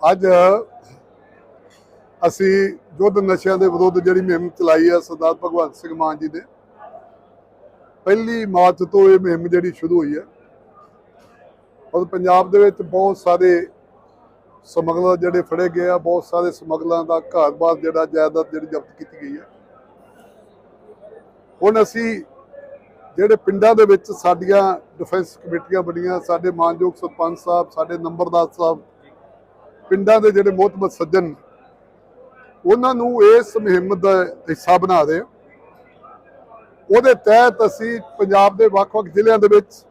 ਅੱਜ ਅਸੀਂ ਯੁੱਧ ਨਸ਼ਿਆਂ ਦੇ ਵਿਰੁੱਧ ਜਿਹੜੀ ਮੁਹਿੰਮ ਚਲਾਈ ਹੈ ਸਰਦਾਰ ਭਗਵੰਤ ਸਿੰਘ ਮਾਨ ਜੀ ਨੇ, ਪਹਿਲੀ ਮਾਰਚ ਤੋਂ ਇਹ ਮੁਹਿੰਮ ਜਿਹੜੀ ਸ਼ੁਰੂ ਹੋਈ ਹੈ ਔਰ ਪੰਜਾਬ ਦੇ ਵਿੱਚ ਬਹੁਤ ਸਾਰੇ ਸਮਗਲਰ ਜਿਹੜੇ ਫੜੇ ਗਏ ਆ, ਬਹੁਤ ਸਾਰੇ ਸਮਗਲਰਾਂ ਦਾ ਘਰ-ਬਾਰ ਜਿਹੜਾ ਜਾਇਦਾਦ ਜਿਹੜੀ ਜ਼ਬਤ ਕੀਤੀ ਗਈ ਹੈ ਹੁਣ ਅਸੀਂ ਜਿਹੜੇ ਪਿੰਡਾਂ ਦੇ ਵਿੱਚ ਸਾਡੀਆਂ ਡਿਫੈਂਸ ਕਮੇਟੀਆਂ ਬਣੀਆਂ, ਸਾਡੇ ਮਾਨਯੋਗ ਸਰਪੰਚ ਸਾਹਿਬ, ਸਾਡੇ ਨੰਬਰਦਾਰ ਸਾਹਿਬ ਪਿੰਡਾਂ ਦੇ ਜਿਹੜੇ ਮੋਹਤਬਰ ਸੱਜਣ, ਉਹਨਾਂ ਨੂੰ ਇਸ ਮੁਹਿੰਮ ਦਾ ਹਿੱਸਾ ਬਣਾ ਰਹੇ ਉਹਦੇ ਤਹਿਤ ਅਸੀਂ ਪੰਜਾਬ ਦੇ ਵੱਖ-ਵੱਖ ਜ਼ਿਲ੍ਹਿਆਂ ਦੇ ਵਿੱਚ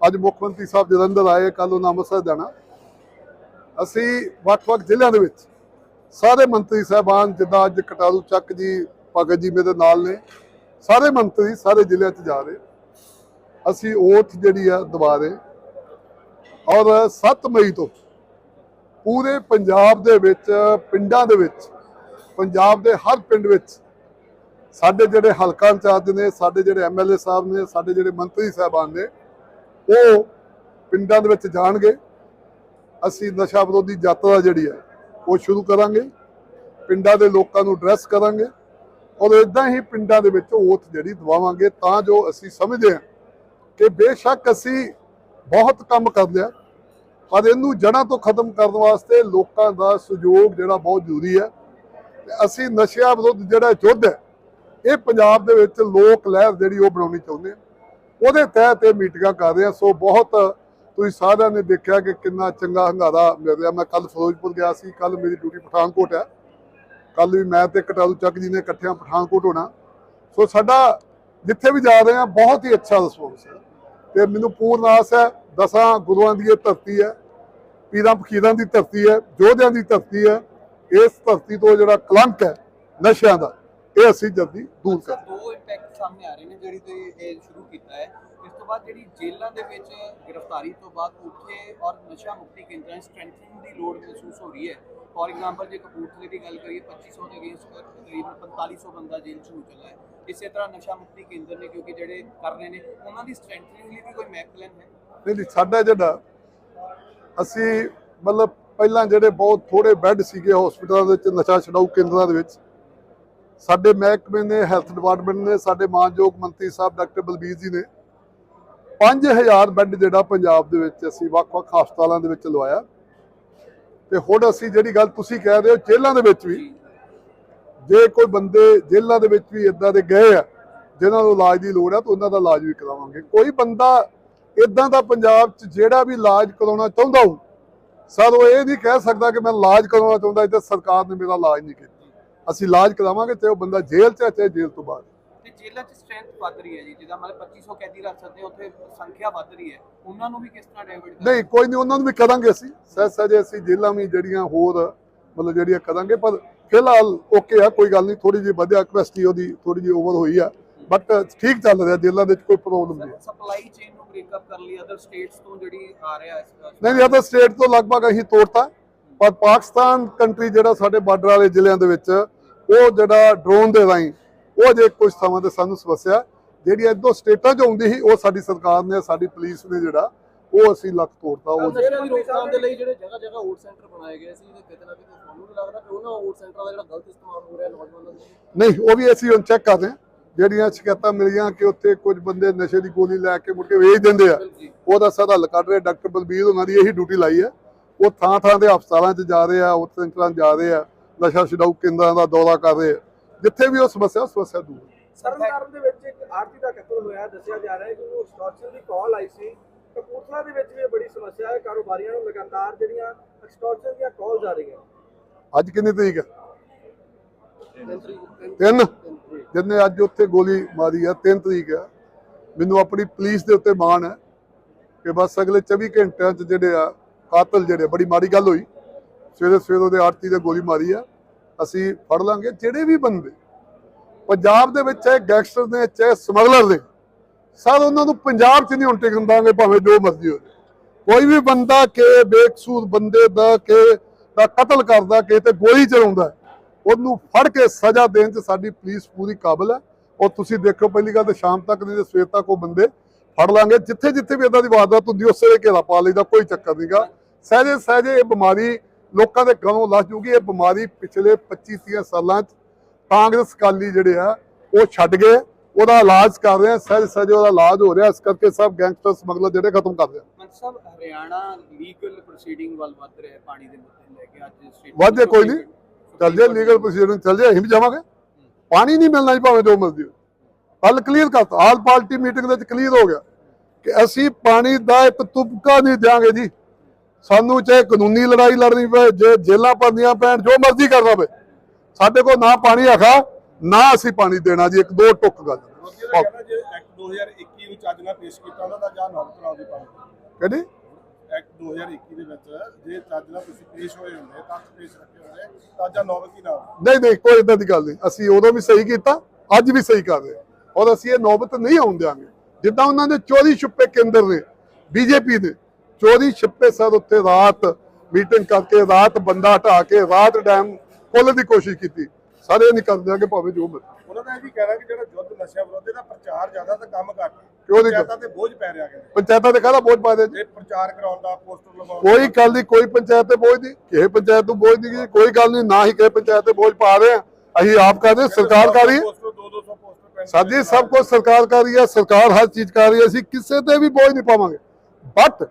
ਅੱਜ ਮੁੱਖ ਮੰਤਰੀ ਸਾਹਿਬ ਜਲੰਧਰ ਆਏ ਕੱਲ ਉਹਨਾਂ ਅੰਮ੍ਰਿਤਸਰ ਜਾਣਾ। ਅਸੀਂ ਵੱਖ-ਵੱਖ ਜ਼ਿਲ੍ਹਿਆਂ ਦੇ ਵਿੱਚ ਸਾਰੇ ਮੰਤਰੀ ਸਾਹਿਬਾਨ, ਜਿੱਦਾਂ ਅੱਜ ਕਟਾਰੂ ਚੱਕ ਜੀ, ਭਗਤ ਜੀ ਮੇਰੇ ਨਾਲ ਨੇ, ਸਾਰੇ ਮੰਤਰੀ ਸਾਰੇ ਜ਼ਿਲ੍ਹਿਆਂ 'ਚ ਜਾ ਰਹੇ ਅਸੀਂ ਓਥ ਜਿਹੜੀ ਆ ਦਬਾ ਰਹੇ ਔਰ 7 ਮਈ ਤੋਂ ਪੂਰੇ ਪੰਜਾਬ ਦੇ ਵਿੱਚ, ਪਿੰਡਾਂ ਦੇ ਵਿੱਚ, ਪੰਜਾਬ ਦੇ ਹਰ ਪਿੰਡ ਵਿੱਚ ਸਾਡੇ ਜਿਹੜੇ ਹਲਕਾ ਇੰਚਾਰਜ ਨੇ, ਸਾਡੇ ਜਿਹੜੇ ਐਮਐਲਏ ਸਾਹਿਬ ਨੇ, ਸਾਡੇ ਜਿਹੜੇ ਮੰਤਰੀ ਸਾਹਿਬਾਨ ਨੇ, ਉਹ ਪਿੰਡਾਂ ਦੇ ਵਿੱਚ ਜਾਣਗੇ। ਅਸੀਂ ਨਸ਼ਾ ਵਿਰੋਧੀ ਯਾਤਰਾ ਜਿਹੜੀ ਹੈ, ਉਹ ਸ਼ੁਰੂ ਕਰਾਂਗੇ। ਪਿੰਡਾਂ ਦੇ ਲੋਕਾਂ ਨੂੰ ਐਡਰੈਸ ਕਰਾਂਗੇ ਔਰ ਇਦਾਂ ਹੀ ਪਿੰਡਾਂ ਦੇ ਵਿੱਚ ਓਥ ਜਿਹੜੀ ਦਵਾਵਾਂਗੇ ਤਾਂ ਜੋ ਅਸੀਂ ਸਮਝਦੇ ਹਾਂ ਕਿ ਬੇਸ਼ੱਕ ਅਸੀਂ ਬਹੁਤ ਕੰਮ ਕਰ ਲਿਆ। ਪਰ ਇਹਨੂੰ ਜੜ੍ਹਾਂ ਤੋਂ ਖਤਮ ਕਰਨ ਵਾਸਤੇ ਲੋਕਾਂ ਦਾ ਸਹਿਯੋਗ ਜਿਹੜਾ ਬਹੁਤ ਜ਼ਰੂਰੀ ਹੈ। ਅਸੀਂ ਨਸ਼ਿਆਂ ਵਿਰੁੱਧ ਜਿਹੜਾ ਯੁੱਧ ਹੈ, ਇਹ ਪੰਜਾਬ ਦੇ ਵਿੱਚ ਲੋਕ ਲਹਿਰ ਜਿਹੜੀ ਉਹ ਬਣਾਉਣੀ ਚਾਹੁੰਦੇ ਆ। ਉਹਦੇ ਤਹਿਤ ਇਹ ਮੀਟਿੰਗਾਂ ਕਰ ਰਹੇ ਆ। ਸੋ ਬਹੁਤ ਤੁਸੀਂ ਸਾਰਿਆਂ ਨੇ ਦੇਖਿਆ ਕਿ ਕਿੰਨਾ ਚੰਗਾ ਹੰਗਾਰਾ ਮਿਲ ਰਿਹਾ। ਮੈਂ ਕੱਲ ਫਿਰੋਜ਼ਪੁਰ ਗਿਆ ਸੀ ਕੱਲ ਮੇਰੀ ਡਿਊਟੀ ਪਠਾਨਕੋਟ ਹੈ। ਕੱਲ ਵੀ ਮੈਂ ਤੇ ਕਟਾਰੂ ਚੱਕ ਜੀ ਨੇ ਇਕੱਠਿਆਂ ਪਠਾਨਕੋਟ ਹੋਣਾ। ਸੋ ਸਾਡਾ ਜਿੱਥੇ ਵੀ ਜਾ ਰਹੇ ਆ, ਬਹੁਤ ਹੀ ਅੱਛਾ ਰਿਸਪੌਂਸ ਹੈ। ਤੇ ਮੈਨੂੰ ਪੂਰਨ ਆਸ ਹੈ ਦਸਾਂ ਗੁਰੂਆਂ ਦੀ ਇਹ ਧਰਤੀ ਹੈ ਪੀਰਾਂ ਫਕੀਰਾਂ ਦੀ ਧਰਤੀ ਹੈ ਯੋਧਿਆਂ ਦੀ ਧਰਤੀ ਹੈ ਇਸ ਧਰਤੀ ਤੋਂ ਜਿਹੜਾ ਕਲੰਕ ਹੈ ਨਸ਼ਿਆਂ ਦਾ ਇਹ ਅਸੀਂ ਜਲਦੀ ਦੂਰ ਕਰ ਦੋ ਇੰਪੈਕਟ ਸਾਹਮਣੇ ਆ ਰਹੇ ਨੇ ਜਿਹੜੀ ਤੇ ਇਹ ਸ਼ੁਰੂ ਕੀਤਾ ਹੈ। ਇਸ ਤੋਂ ਬਾਅਦ ਜਿਹੜੀ ਜੇਲ੍ਹਾਂ ਦੇ ਵਿੱਚ ਗ੍ਰਿਫਤਾਰੀ ਤੋਂ ਬਾਅਦ ਉੱਥੇ ਔਰ ਨਸ਼ਾ ਮੁਕਤੀ ਕੇਂਦਰਾਂ ਸਟਰੈਂਥਨਿੰਗ ਦੀ ਲੋੜ ਮਹਿਸੂਸ ਹੋ ਰਹੀ ਹੈ। ਫੋਰ ਐਗਜ਼ਾਮਪਲ ਜੇ ਕਪੂਰਥਲੇ ਦੀ ਗੱਲ ਕਰੀਏ 2500 ਦੇ ਅਗੇਂਸਟ ਤਕਰੀਬਨ 4500 ਬੰਦਾ ਜੇਲ੍ਹ ਚ ਹੋ ਹੈ। ਇਸੇ ਤਰ੍ਹਾਂ ਨਸ਼ਾ ਮੁਕਤੀ ਕੇਂਦਰ ਨੇ ਕਿਉਂਕਿ ਜਿਹੜੇ ਕਰ ਰਹੇ ਨੇ, ਉਹਨਾਂ ਦੀ ਸਟਰੈਂਥਨਿੰਗ ਲਈ ਵੀ ਕੋਈ ਮੈਕ ਪਲਾਨ ਹੈ? ਨਹੀਂ ਸਾਡਾ ਜਿਹੜਾ ਅਸੀਂ ਮਤਲਬ ਪਹਿਲਾਂ ਜਿਹੜੇ ਬਹੁਤ ਥੋੜੇ ਬੈੱਡ ਸੀਗੇ ਹਸਪੀਟਲਾਂ ਦੇ ਵਿੱਚ, ਨਸ਼ਾ ਛਡਾਊ ਕੇਂਦਰਾਂ ਦੇ ਵਿੱਚ, ਸਾਡੇ ਮਹਿਕਮੇ ਨੇ ਹੈਲਥ ਡਿਪਾਰਟਮੈਂਟ ਨੇ, ਸਾਡੇ ਮਾਨਯੋਗ ਮੰਤਰੀ ਸਾਹਿਬ ਡਾਕਟਰ ਬਲਬੀਰ ਜੀ ਨੇ 5000 ਬੈੱਡ ਜਿਹੜਾ ਪੰਜਾਬ ਦੇ ਵਿੱਚ ਅਸੀਂ ਵੱਖ-ਵੱਖ ਹਸਪਤਾਲਾਂ ਦੇ ਵਿੱਚ ਲਵਾਇਆ। ਤੇ ਹੁਣ ਅਸੀਂ ਜਿਹੜੀ ਗੱਲ ਤੁਸੀਂ ਕਹਿ ਰਹੇ ਹੋ, ਜੇਲ੍ਹਾਂ ਦੇ ਵਿੱਚ ਵੀ ਜੇ ਕੋਈ ਬੰਦੇ ਜੇਲ੍ਹਾਂ ਦੇ ਵਿੱਚ ਵੀ ਇਦਾਂ ਦੇ ਗਏ ਆ, ਜਿਨ੍ਹਾਂ ਨੂੰ ਇਲਾਜ ਦੀ ਲੋੜ ਹੈ ਤਾਂ ਉਹਨਾਂ ਦਾ ਇਲਾਜ ਵੀ ਕਰਾਵਾਂਗੇ। ਕੋਈ ਬੰਦਾ ਇਦਾਂ ਦਾ ਪੰਜਾਬ 'ਚ ਜਿਹੜਾ ਵੀ ਇਲਾਜ ਕਰਾਉਣਾ ਚਾਹੁੰਦਾ ਹੋ ਸਰ ਉਹ ਇਹ ਨਹੀਂ ਕਹਿ ਸਕਦਾ ਕਿ ਮੈਂ ਇਲਾਜ ਕਰਾਉਣਾ ਚਾਹੁੰਦਾ ਤੇ ਸਰਕਾਰ ਨੇ ਮੇਰਾ ਇਲਾਜ ਨਹੀਂ ਕੀਤਾ। ਅਸੀਂ ਇਲਾਜ ਕਰਾਵਾਂਗੇ ਤੇ ਉਹ ਬੰਦਾ ਜੇਲ੍ਹ 'ਚ ਹੈ ਚਾਹੇ ਜੇਲ੍ਹ ਤੋਂ ਬਾਹਰ। ਤੇ ਜੇਲ੍ਹਾਂ 'ਚ ਸਟਰੈਂਥ ਵੱਧ ਰਹੀ ਹੈ ਜੀ ਜਿੱਦਾਂ ਮਤਲਬ 2500 ਕੈਦੀ ਰੱਖ ਸਕਦੇ ਉੱਥੇ ਸੰਖਿਆ ਵੱਧ ਰਹੀ ਹੈ। ਉਹਨਾਂ ਨੂੰ ਵੀ ਕਿਸ ਤਰ੍ਹਾਂ ਡਾਇਵਰਟ ਨਹੀਂ ਕੋਈ ਨਹੀਂ ਉਹਨਾਂ ਨੂੰ ਵੀ ਕਰਾਂਗੇ ਅਸੀਂ। ਸਹਿ ਸਹਿਜੇ ਅਸੀਂ ਜੇਲ੍ਹਾਂ ਵੀ ਜਿਹੜੀਆਂ ਹੋਰ ਮਤਲਬ ਜਿਹੜੀਆਂ ਕਰਾਂਗੇ ਪਰ ਫਿਲਹਾਲ ਓਕੇ ਆ ਕੋਈ ਗੱਲ ਨਹੀਂ ਥੋੜੀ ਜਿਹੀ ਵਧਿਆ ਕਪੈਸਿਟੀ ਉਹਦੀ ਥੋੜੀ ਜਿਹੀ ਓਵਰ ਹੋਈ ਆ। ਬਟ ਠੀਕ ਚੱਲ ਰਿਹਾ ਜੇਲ੍ਹਾਂ ਦੇ ਵਿੱਚ ਕੋਈ ਪ੍ਰੋਬਲਮ ਨਹੀਂ। ਸਪਲਾਈ ਚੇਨ ਨੂੰ ਬ੍ਰੇਕਅਪ ਕਰਨ ਲਈ ਅਦਰ ਸਟੇਟਸ ਤੋਂ ਜਿਹੜੀ ਆ ਰਿਹਾ ਨਹੀਂ ਨਹੀਂ ਅਦਰ ਸਟੇਟ ਤੋਂ ਲਗਭਗ ਅਸੀਂ ਤੋੜਤਾ ਪਰ ਪਾਕਿਸਤਾਨ ਕੰਟਰੀ ਜਿਹੜਾ ਸਾਡੇ ਬਾਰਡਰ ਵਾਲੇ ਜ਼ਿਲ੍ਹਿਆਂ ਦੇ ਵਿੱਚ ਉਹ ਜਿਹੜਾ ਡਰੋਨ ਦੇ ਰਾਹੀਂ ਉਹ ਜੇ ਕੁਝ ਥਾਵਾਂ ਤੇ ਸਾਨੂੰ ਸਮੱਸਿਆ ਜਿਹੜੀ ਇਦੋਂ ਸਟੇਟਾਂ 'ਚ ਆਉਂਦੀ ਸੀ ਉਹ ਸਾਡੀ ਸਰਕਾਰ ਨੇ ਸਾਡੀ ਪੁਲਿਸ ਨੇ ਜਿਹੜਾ ਉਹ ਅਸੀਂ ਲੱਕ ਤੋੜਤਾ ਉਹ ਨਸ਼ਿਆਂ ਦੀ ਰੋਕਥਾਮ ਦੇ ਲਈ ਜਿਹੜੇ ਜਗ੍ਹਾ ਜਗ੍ਹਾ ਓਟ ਸੈਂਟਰ ਬਣਾਏ ਗਏ ਸੀ ਤੇ ਕਿਤੇ ਨਾ ਕਿਤੇ ਤੁਹਾਨੂੰ ਲੱਗਦਾ ਕਿ ਉਹਨਾਂ ਓਟ ਸੈਂਟਰਾਂ ਦਾ ਜਿਹੜਾ ਗਲਤ ਇਸਤੇਮਾਲ ਹੋ ਰਿਹਾ ਨੌਜਵਾਨਾਂ ਦੇ ਨਹੀਂ ਉਹ ਵੀ ਅਸੀਂ ਹੁਣ ਚੈੱਕ ਕਰਦੇ ਹਾਂ। ਜਿਹੜੀਆਂ ਸ਼ਿਕਾਇਤਾਂ ਮਿਲੀਆਂ ਕਿ ਉੱਥੇ ਕੁਝ ਬੰਦੇ ਨਸ਼ੇ ਦੀ ਗੋਲੀ ਲੈ ਕੇ ਮੁੜ ਕੇ ਵੇਚ ਦਿੰਦੇ ਆ ਉਹਦਾ ਸਾਰਾ ਹੱਲ ਕੱਢ ਰਹੇ ਡਾਕਟਰ ਬਲਬੀਰ ਉਹਨਾਂ ਦੀ ਇਹੀ ਡਿਊਟੀ ਲਾਈ ਹੈ। ਉਹ ਥਾਂ ਥਾਂ ਦੇ ਹਸਪਤਾਲਾਂ 'ਚ ਜਾ ਰਹੇ ਆ ਉੱਥੇ ਸੈਂਟਰਾਂ 'ਚ ਜਾ ਰਹੇ ਆ ਨਸ਼ਾ ਛਡਾਊ ਕੇਂਦਰਾਂ ਦਾ ਦੌਰਾ ਕਰ ਰਹੇ ਆ। ਜਿੱਥੇ ਵੀ ਉਹ ਸਮੱਸਿਆ ਸਮੱਸਿਆ ਦੂਰ ਸਰਨਗਰਮ ਦੇ ਵਿੱਚ ਇੱਕ ਆਰਤੀ ਦਾ ਕਤਲ ਹੋਇਆ ਦੱਸਿਆ ਜਾ ਰਿਹਾ ਹੈ ਕਿ ਉਹ ਐਕਸਟੋਰਸ਼ਨ ਦੀ ਕਾਲ ਆਈ ਸੀ। ਕਪੂਰਥਲਾ ਦੇ ਵਿੱਚ ਵੀ ਇਹ ਬੜੀ ਸਮੱਸਿਆ ਹੈ। ਕਾਰੋਬਾਰੀਆਂ ਨੂੰ ਲਗਾਤਾਰ ਜਿਹੜੀਆਂ ਐਕਸਟੋਰਸ਼ਨ ਦੀਆਂ ਕਾਲਸ ਆ ਰਹੀਆਂ। ਅੱਜ ਕਿੰਨੀ ਤਰੀਕ ਹੈ? ਤਿੰਨ। ਤਿੰਨ ਤਿੰਨ। ਜਿਹਨੇ ਅੱਜ ਉੱਥੇ ਗੋਲੀ ਮਾਰੀ ਆ 3 ਤਰੀਕ ਆ ਮੈਨੂੰ ਆਪਣੀ ਪੁਲਿਸ ਦੇ ਉੱਤੇ ਮਾਣ ਹੈ ਕਿ ਬਸ ਅਗਲੇ 24 ਘੰਟਿਆਂ 'ਚ ਜਿਹੜੇ ਆ ਕਾਤਲ ਜਿਹੜੇ ਬੜੀ ਮਾੜੀ ਗੱਲ ਹੋਈ। ਸਵੇਰੇ ਸਵੇਰੇ ਉਹਦੇ ਆਰਤੀ ਦੇ ਗੋਲੀ ਮਾਰੀ ਆ ਅਸੀਂ ਫੜ ਲਾਂਗੇ। ਜਿਹੜੇ ਵੀ ਬੰਦੇ ਪੰਜਾਬ ਦੇ ਵਿੱਚ ਚਾਹੇ ਗੈਂਗਸਟਰ ਨੇ ਚਾਹੇ ਸਮਗਲਰ ਨੇ ਸਰ ਉਹਨਾਂ ਨੂੰ ਪੰਜਾਬ 'ਚ ਨਹੀਂ ਹੁਣ ਟਿਕਣ ਦਾਂਗੇ, ਭਾਵੇਂ ਜੋ ਮਰਜ਼ੀ ਹੋ ਕੋਈ ਵੀ ਬੰਦਾ ਕਿ ਬੇਕਸੂਰ ਬੰਦੇ ਦਾ, ਕਿ ਦਾ ਕਤਲ ਕਰਦਾ, ਕਿ ਤੇ ਗੋਲੀ ਚਲਾਉਂਦਾ, ਉਹਨੂੰ ਫੜ ਕੇ ਸਜ਼ਾ ਦੇਣ 'ਚ ਸਾਡੀ ਪੁਲਿਸ ਪੂਰੀ ਕਾਬਲ ਹੈ। ਔਰ ਤੁਸੀਂ ਦੇਖੋ, ਪਹਿਲੀ ਗੱਲ ਤਾਂ ਸ਼ਾਮ ਤੱਕ ਨਹੀਂ ਤੇ ਸਵੇਰ ਤੱਕ ਉਹ ਬੰਦੇ ਫੜ ਲਾਂਗੇ। ਜਿੱਥੇ ਜਿੱਥੇ ਵੀ ਇਦਾਂ ਦੀ ਵਾਰਦਾਤ ਹੁੰਦੀ, ਉਸੇ ਵੇਲੇ ਘੇਰਾ ਪਾ ਲਈਦਾ, ਕੋਈ ਚੱਕਰ ਨਹੀਂਗਾ ਸਹਜੇ ਸਹਜੇ ਇਹ ਬਿਮਾਰੀ ਲੋਕਾਂ ਦੇ ਗਲੋਂ ਲੱਥ ਜੂਗੀ। ਇਹ ਬਿਮਾਰੀ ਪਿਛਲੇ 25 30 ਸਾਲਾਂ 'ਚ ਕਾਂਗਰਸ ਕਾਲੀ ਜਿਹੜੇ ਆ ਉਹ ਛੱਡ ਗਏ ਉਹਦਾ ਇਲਾਜ ਕਰ ਰਹੇ ਆ ਸਹਿਜ ਸਹਿਜ ਉਹਦਾ ਇਲਾਜ ਹੋ ਰਿਹਾ ਇਸ ਕਰਕੇ ਸਭ ਗੈਂਗਸਟਰ ਸਮਗਲਰ ਜਿਹੜੇ ਖਤਮ ਕਰ ਰਹੇ ਸਾਹਿਬ ਹਰਿਆਣਾ ਲੀਗਲ ਪ੍ਰੋਸੀਡਿੰਗ ਵੱਲ ਵੱਧ ਰਿਹਾ ਪਾਣੀ ਦੇ ਮੁੱਦੇ ਲੈ ਕੇ ਅੱਜ ਸਟੇਟ ਵਾਧੇ ਕੋਈ ਨਹੀਂ। ਚੱਲ ਜੇ ਲੀਗਲ ਪ੍ਰੋਸੀਜਰ ਚੱਲ ਜੇ ਅਸੀਂ ਵੀ ਜਾਵਾਂਗੇ। ਪਾਣੀ ਨਹੀਂ ਮਿਲਣਾ ਜੀ ਭਾਵੇਂ ਜੋ ਮਰਜ਼ੀ ਕੱਲ ਕਲੀਅਰ ਕਰਤਾ ਆਲ ਪਾਰਟੀ ਮੀਟਿੰਗ ਦੇ ਵਿੱਚ ਕਲੀਅਰ ਹੋ ਗਿਆ ਕਿ ਅਸੀਂ ਪਾਣੀ ਦਾ ਇੱਕ ਤੁਪਕਾ ਨਹੀਂ ਦਿਆਂਗੇ ਜੀ। ਸਾਨੂੰ ਚਾਹੇ ਕਾਨੂੰਨੀ ਲੜਾਈ ਲੜਨੀ ਪਏ ਜੇ ਜੇਲਾਂ ਪੰਦੀਆਂ ਪੈਣ ਜੋ ਮਰਜ਼ੀ ਕਰਨਾ ਪਏ ਸਾਡੇ ਕੋਲ ਨਾ ਪਾਣੀ ਆਖਾ ਨਾ ਅਸੀਂ ਪਾਣੀ ਦੇਣਾ ਜੀ ਇੱਕ ਦੋ ਟੁੱਕ ਗੱਲ। ਮੋਦੀ ਦਾ ਕਹਿਣਾ ਜੇ ਐਕਟ 2021 ਨੂੰ ਚੱਜ ਨਾਲ ਪੇਸ਼ ਕੀਤਾ ਉਹਨਾਂ ਦਾ ਜਾਂ ਨੌਬਤ ਨਾਲ ਦੀ। ਪਾਣੀ ਕਹਿੰਦੀ ਐਕਟ 2021 ਦੇ ਵਿੱਚ ਜੇ ਚੱਜ ਨਾਲ ਤੁਸੀਂ ਪੇਸ਼ ਹੋਏ ਹੁੰਦੇ ਤਾਂ ਪੇਸ਼ ਰੱਖੇ ਹੁੰਦੇ ਤਾਂ ਜਾਂ ਨੌਬਤ ਹੀ ਨਾ ਆਉਂਦੀ। ਨਹੀਂ ਨਹੀਂ ਕੋਈ ਇਦਾਂ ਦੀ ਗੱਲ ਨਹੀਂ। ਅਸੀਂ ਉਦੋਂ ਵੀ ਸਹੀ ਕੀਤਾ ਅੱਜ ਵੀ ਸਹੀ ਕਰ ਰਹੇ। ਔਰ ਅਸੀਂ ਇਹ ਨੌਬਤ ਨਹੀਂ ਆਉਣ ਦਿਆਂਗੇ। ਜਿੱਦਾਂ ਉਹਨਾਂ ਦੇ ਚੋਰੀ ਛੁਪੇ ਕੇਂਦਰ ਨੇ ਬੀਜੇਪੀ ਦੇ ਚੋਰੀ ਛਿਪੇ ਸਰ ਉੱਤੇ ਰਾਤ ਮੀਟਿੰਗ ਕਰਕੇ ਰਾਤ ਬੰਦਾ ਹਟਾ ਕੇ ਰਾਤ ਡੈਮ ਖੋਲ੍ਹਣ ਦੀ ਕੋਸ਼ਿਸ਼ ਕੀਤੀ। ਸਾਰੇ ਨਹੀਂ ਕਰ ਦਿਆਂਗੇ ਭਾਵੇਂ ਜੋ ਮਰਜ਼ੀ। ਉਹਨਾਂ ਦਾ ਇਹ ਵੀ ਕਹਿਣਾ ਕਿ ਜਿਹੜਾ ਯੁੱਧ ਨਸ਼ਾ ਵਿਰੋਧੀ ਦਾ ਪ੍ਰਚਾਰ ਜ਼ਿਆਦਾ ਤਾਂ ਕੰਮ ਘੱਟ ਕਿਉਂ ਨਹੀਂ ਪੰਚਾਇਤਾਂ ਤੇ ਬੋਝ ਪੈ ਰਿਹਾ ਕਹਿੰਦੇ। ਪੰਚਾਇਤਾਂ ਦੇ ਕਾਹਦਾ ਬੋਝ ਪਾ ਦੇ ਜੇ ਪ੍ਰਚਾਰ ਕਰਾਉਣ ਦਾ ਪੋਸਟਰ ਲਗਾਉਣ ਕੋਈ ਗੱਲ ਨਹੀਂ ਕੋਈ ਪੰਚਾਇਤ ਤੇ ਬੋਝ ਨਹੀਂ ਕਿਸੇ ਪੰਚਾਇਤ ਨੂੰ ਬੋਝ ਨਹੀਂ ਗੀ, ਕੋਈ ਗੱਲ ਨਹੀਂ ਨਾ ਹੀ ਕਿਸੇ ਪੰਚਾਇਤ ਤੇ ਬੋਝ ਪਾ ਰਹੇ ਆ ਅਸੀਂ ਆਪ ਕਰ ਰਹੇ ਹਾਂ, ਸਰਕਾਰ ਕਰ ਰਹੀ ਹੈ। ਪੋਸਟਰ 2 200 ਪੋਸਟਰ ਪੈਣ ਸਾਡੀ ਸਭ ਕੁਝ ਸਰਕਾਰ ਕਰ ਰਹੀ ਹੈ ਸਰਕਾਰ ਹਰ ਚੀਜ਼ ਕਰ ਰਹੀ ਹੈ ਅਸੀਂ ਕਿਸੇ ਤੇ ਵੀ ਬੋਝ ਨਹੀਂ ਪਾਵਾਂਗੇ। ਬਟ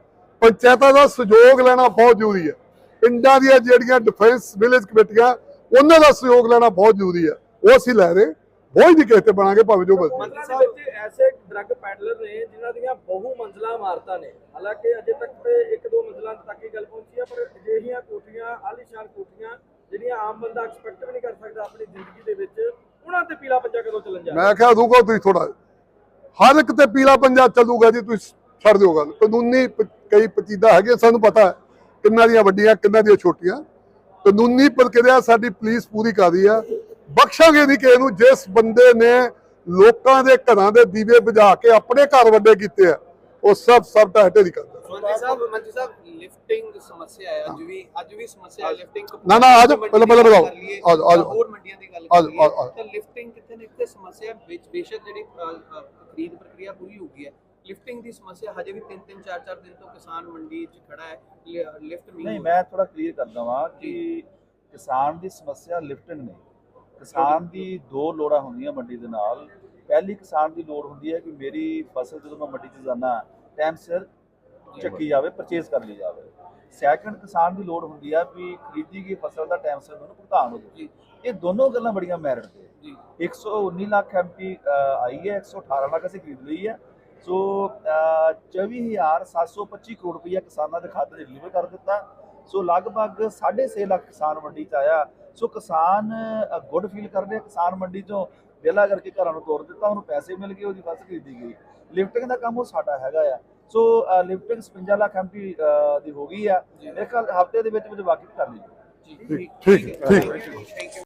ਪੰਚਾਇਤਾਂ ਦਾ ਸਹਿਯੋਗ ਲੈਣਾ ਬਹੁਤ ਜ਼ਰੂਰੀ ਹੈ। ਪਿੰਡਾਂ ਦੀਆਂ ਜਿਹੜੀਆਂ ਡਿਫੈਂਸ ਵਿਲੇਜ ਕਮੇਟੀਆਂ ਉਹਨਾਂ ਦਾ ਸਹਿਯੋਗ ਲੈਣਾ ਬਹੁਤ ਜ਼ਰੂਰੀ ਹੈ। ਉਹ ਅਸੀਂ ਲੈ ਰਹੇ ਬੋਝ ਨਹੀਂ ਕਿਸੇ ਤੇ ਬਣਾਂਗੇ ਭਾਵੇਂ ਜੋ ਮਰਜ਼ੀ। ਮੰਤਰਾਂ ਦੇ ਵਿੱਚ ਐਸੇ ਡਰੱਗ ਪੈਡਲਰ ਨੇ ਜਿਨ੍ਹਾਂ ਦੀਆਂ ਬਹੁ ਮੰਜ਼ਲਾ ਇਮਾਰਤਾਂ ਨੇ। ਹਾਲਾਂਕਿ ਅਜੇ ਤੱਕ ਤੇ ਇੱਕ ਦੋ ਮੰਜ਼ਲਾਂ ਤੱਕ ਹੀ ਗੱਲ ਪਹੁੰਚੀ ਹੈ ਪਰ ਅਜਿਹੀਆਂ ਕੋਠੀਆਂ ਆਲੀਸ਼ਾਨ ਕੋਠੀਆਂ ਜਿਹੜੀਆਂ ਆਮ ਬੰਦਾ ਐਕਸਪੈਕਟ ਵੀ ਨਹੀਂ ਕਰ ਸਕਦਾ ਆਪਣੀ ਜ਼ਿੰਦਗੀ ਦੇ ਵਿੱਚ ਉਹਨਾਂ ਤੇ ਪੀਲਾ ਪੰਜਾ ਕਦੋਂ ਚੱਲਣ ਜਾ ਰਿਹਾ ਮੈਂ ਕਿਹਾ ਰੁਕੋ ਤੁਸੀਂ ਥੋੜਾ ਹਰ ਇੱਕ ਤੇ ਪੀਲਾ ਪੰਜਾ ਚੱਲੂਗਾ ਜੀ ਤੁਸੀਂ ਛੱਡ ਦਿਓ ਗੱਲ। ਕਾਨੂੰਨੀ ਕਈ ਪਚੀਦਾ ਹੈਗੇ ਸਾਨੂੰ ਪਤਾ ਕਿੰਨਾਂ ਦੀਆਂ ਵੱਡੀਆਂ ਕਿੰਨਾਂ ਦੀਆਂ ਛੋਟੀਆਂ। ਕਾਨੂੰਨੀ ਪ੍ਰਕਿਰਿਆ ਸਾਡੀ ਪੁਲਿਸ ਪੂਰੀ ਕਰ ਰਹੀ ਆ ਬਖਸ਼ਾਂਗੇ ਨਹੀਂ ਕਿਸੇ ਨੂੰ ਜਿਸ ਬੰਦੇ ਨੇ ਲੋਕਾਂ ਦੇ ਘਰਾਂ ਦੇ ਦੀਵੇ ਬੁਝਾ ਕੇ ਆਪਣੇ ਘਰ ਵੱਡੇ ਕੀਤੇ ਆ ਉਹ ਸਭ ਸਭ ਢਹਿ ਢੇਰੀ ਕਰਦਾ ਮੰਤਰੀ ਸਾਹਿਬ ਮੰਤਰੀ ਸਾਹਿਬ ਲਿਫਟਿੰਗ ਸਮੱਸਿਆ ਹੈ ਅੱਜ ਵੀ ਅੱਜ ਵੀ ਸਮੱਸਿਆ ਹੈ ਲਿਫਟਿੰਗ ਨਾ, ਨਾ, ਜਾਓ, ਪਹਿਲਾਂ- ਪਹਿਲਾਂ ਬਤਾਓ। ਆ ਜਾਓ। ਹੋਰ ਮੰਡੀਆਂ ਦੀ ਗੱਲ ਕਰੀਏ। ਤਾਂ ਲਿਫਟਿੰਗ ਕਿੱਥੇ ਨਾ ਕਿਤੇ ਸਮੱਸਿਆ ਵਿੱਚ ਬੇਸ਼ੱਕ ਜਿਹੜੀ ਖਰੀਦ ਪ੍ਰਕਿਰਿਆ ਪੂਰੀ ਹੋ ਗਈ ਹੈ ਲਿਫਟਿੰਗ ਦੀ ਸਮੱਸਿਆ ਹਜੇ ਵੀ 3-3 4-4 ਦਿਨ ਤੋਂ ਕਿਸਾਨ ਮੰਡੀ 'ਚ ਖੜਾ ਹੈ ਲਿਫਟ ਨਹੀਂ ਨਹੀਂ ਮੈਂ ਥੋੜਾ ਕਲੀਅਰ ਕਰਦਾ ਵਾਂ ਕਿ ਕਿਸਾਨ ਦੀ ਸਮੱਸਿਆ ਲਿਫਟਿੰਗ ਨਹੀਂ। ਕਿਸਾਨ ਦੀ ਦੋ ਲੋੜਾਂ ਹੁੰਦੀਆਂ ਮੰਡੀ ਦੇ ਨਾਲ। ਪਹਿਲੀ ਕਿਸਾਨ ਦੀ ਲੋੜ ਹੁੰਦੀ ਹੈ ਕਿ ਮੇਰੀ ਫਸਲ ਜਦੋਂ ਮੈਂ ਮੰਡੀ 'ਚ ਜਾਣਾ ਟਾਈਮ ਸਿਰ ਚੱਕੀ ਜਾਵੇ ਪਰਚੇਸ ਕਰ ਲਈ ਜਾਵੇ। ਸੈਕੰਡ ਕਿਸਾਨ ਦੀ ਲੋੜ ਹੁੰਦੀ ਆ ਵੀ ਖਰੀਦੀ ਗਈ ਫਸਲ ਦਾ ਟਾਈਮ ਸਿਰ ਮੈਨੂੰ ਭੁਗਤਾਨ ਹੋ ਜਾਵੇ। ਇਹ ਦੋਨੋਂ ਗੱਲਾਂ ਬੜੀਆਂ ਮੈਰਿਟ ਤੇ ਜੀ। 119 ਲੱਖ ਐਮਪੀ ਆਈ ਹੈ 118 ਲੱਖ ਅਸੀਂ ਖਰੀਦ ਲਈ ਹੈ। ਸੋ ਅਹ, 24725 ਕਰੋੜ ਰੁਪਈਆ ਕਿਸਾਨਾਂ ਦੇ ਖਾਤੇ 'ਚ ਡਿਲੀਵਰ ਕਰ ਦਿੱਤਾ। ਸੋ ਲਗਭਗ 6.5 ਲੱਖ ਕਿਸਾਨ ਮੰਡੀ 'ਚ ਆਇਆ। ਸੋ ਕਿਸਾਨ ਗੁੱਡ ਫੀਲ ਕਰ ਰਿਹਾ ਕਿਸਾਨ ਮੰਡੀ 'ਚੋਂ। ਵਿਹਲਾ ਕਰਕੇ ਘਰਾਂ ਨੂੰ ਤੋਰ ਦਿੱਤਾ ਉਹਨੂੰ ਪੈਸੇ ਮਿਲ ਗਏ ਉਹਦੀ ਫਸਲ ਖਰੀਦੀ ਗਈ। ਲਿਫਟਿੰਗ ਦਾ ਕੰਮ ਉਹ ਸਾਡਾ ਹੈਗਾ ਆ। ਸੋ ਲਿਫਟਿੰਗ 56 ਲੱਖ ਐਮਪੀ ਦੀ ਹੋ ਗਈ ਆ। ਮੇਰੇ ਖਿਆਲ ਹਫ਼ਤੇ ਦੇ ਵਿੱਚ ਵਿੱਚ ਵਾਕਿਫ ਕਰ ਲਈ। ਜੀ ਠੀਕ ਠੀਕ ਯੂ